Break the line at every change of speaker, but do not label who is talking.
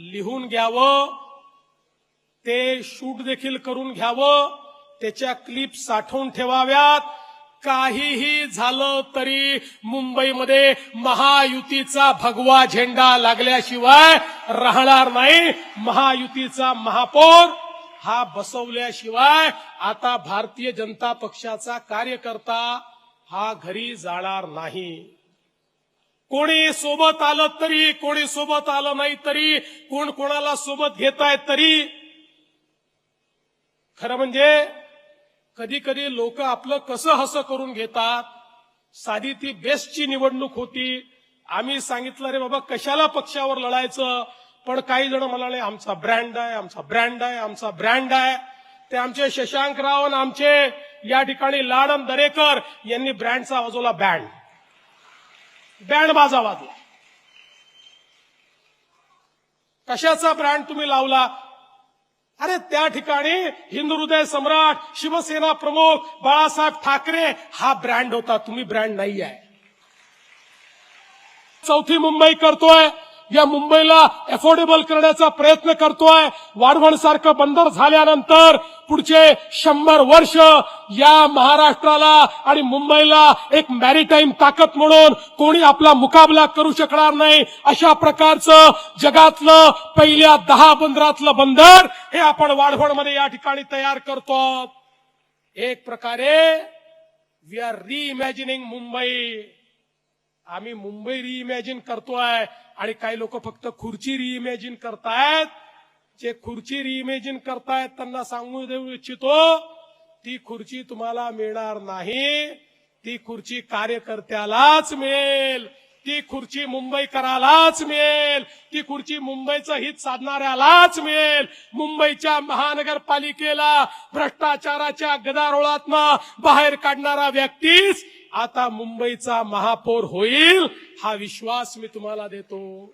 लिहून घ्यावं ते शूट देखील करून घ्यावं त्याच्या क्लिप साठवून ठेवाव्यात. काहीही झालं तरी मुंबईमध्ये महायुतीचा भगवा झेंडा लागल्याशिवाय राहणार नाही. महायुतीचा महापौर हा बसवल्याशिवाय आता भारतीय जनता पक्षाचा कार्यकर्ता हा घरी जाणार नाही. कोणी सोबत आलं तरी कोणी सोबत आलं नाही तरी कोण कोणाला सोबत घेताय तरी. खरं म्हणजे कधी कधी लोक आपलं कसं हसं करून घेतात साधी ती बेस्टची निवडणूक होती. आम्ही सांगितलं रे बाबा कशाला पक्षावर लढायचं? पण काही जण म्हणाले आमचा ब्रँड आहे आमचा ब्रँड आहे आमचा ब्रँड आहे. ते आमचे शशांक राव आणि आमचे या ठिकाणी लाडन दरेकर यांनी ब्रँडचा वाजवला बँड बँड बाजा वाजला कशाचा ब्रँड तुम्ही लावला? अरे त्या ठिकाणी हिंदू हृदय सम्राट शिवसेना प्रमुख बाळासाहेब ठाकरे हा ब्रँड होता. तुम्ही ब्रँड नाही आहे चौथी मुंबई करतोय. या मुंबईला अफोर्डेबल करण्याचा प्रयत्न करतोय. वाढवण सारखं बंदर झाल्यानंतर पुढचे शंभर वर्ष या महाराष्ट्राला आणि मुंबईला एक मॅरीटाईम ताकद म्हणून कोणी आपला मुकाबला करू शकणार नाही. अशा प्रकारचं जगातलं पहिल्या दहा बंदरातलं बंदर हे आपण वाढवणमध्ये या ठिकाणी तयार करतो. एक प्रकारे वी आर रिइमॅजिनिंग मुंबई. आम्ही मुंबई रिइमॅजिन करतोय आणि काही लोक फक्त खुर्ची रिइमॅजिन करतायत. जे खुर्ची रिइमॅजिन करतायत त्यांना सांगू देऊ इच्छितो ती खुर्ची तुम्हाला मिळणार नाही. ती खुर्ची कार्यकर्त्यालाच मिळेल. ती खुर्ची मुंबईकरालाच मिळेल. ती खुर्ची मुंबईचं हित साधणाऱ्यालाच मिळेल. मुंबईच्या महानगरपालिकेला भ्रष्टाचाराच्या गदारोळातनं बाहेर काढणारा व्यक्तीच आता मुंबईचा महापौर होईल हा विश्वास मी तुम्हाला देतो.